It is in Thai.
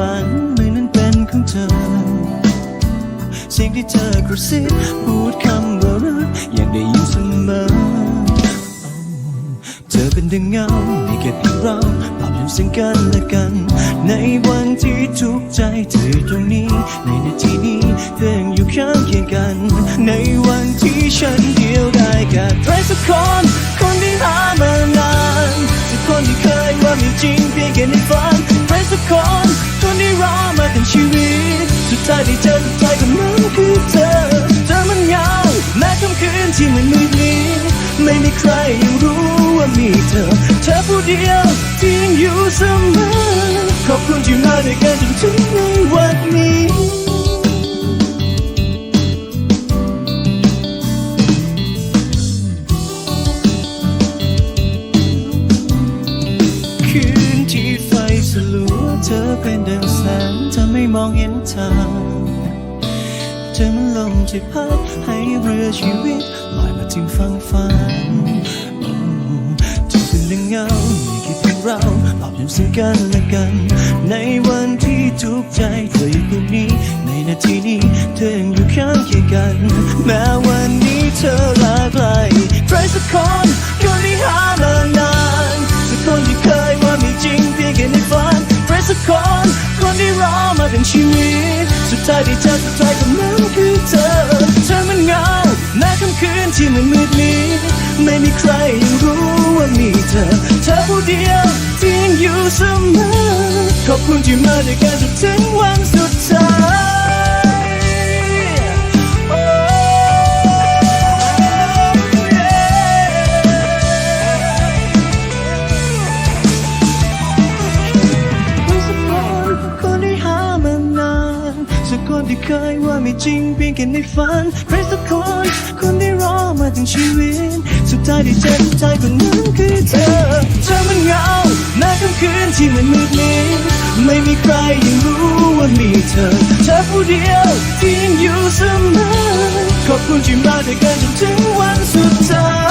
ฝันหนึ่นั้นเป็นของเธอ สิ่งที่เธอกระซิบพูดคำว่ารักยังได้ยินเสมอ เธอเป็นดังเงาในแค่เพียงเราปรับยนซึ่งกันและกัน ในวันที่ทุกใจเธอตรงนี้ ในนาทีนี้เธอยังอยู่ข้างเคียงกัน ในวันที่ฉันเดียวได้แค่ใครสักคนคนที่หามานานสักคนที่เคยว่ามีจริงเพียงแค่ในฝันใครสักคน ชีวิต สุดท้ายได้เจอสุดท้ายคนนั้นคือเธอ เธอมันเหงาแม้ค่ำคืนที่มันมืดมิดไม่มีใครยังรู้ว่ามีเธอ เธอผู้เดียวที่ยังอยู่เสมอ ขอบคุณที่มาด้วยกันจนถึงในวันนี้คืนที่ไฟสลัวเธอเป็นเธอไมองเห็นทางเธอมันลมที่พัดให้เรือชีวิตลอยมาถึงฝั่งฝันโอ้เธอเป็นดังเงาไม่คิดถึงเราปลอบโยนซึ่งกันและกัน ในวันที่ทุกใจเธออยู่ตรงนี้ ในนาทีนี้เธอยังอยู่ข้างเคียงกัน แม้วันนี้เธอลาไกลใครสักคนคนที่หามานานสักคนที่เคยว่าม่จริงเพียงแค่ในฝันใครสักคน คนที่รอมาถึงชีวิต สุดท้ายที่เจอสุดท้ายก็มันคือเธอ เธอมันเงาแม้ค่ำคืนที่มันมืดมิดไม่มีใครยังรู้ว่ามีเธอ เธอผู้เดียวที่ยังอยู่เสมอ ขอบคุณที่มาด้วยกันจนถึงวันสุดท้าย ที่เคยว่าไม่จริงเพียงแค่ในฝันใครสักคนคนที่รอมาทั้งชีวิต สุดท้ายที่เจอสุดท้ายคนนั้นคือเธอ เธอมันเหงาแม้ค่ำคืนที่มันมืดมิดไม่มีใครยังรู้ว่ามีเธอ เธอผู้เดียวที่ยังอยู่เสมอขอบคุณที่มาด้วยกันจนถึงวันสุดท้าย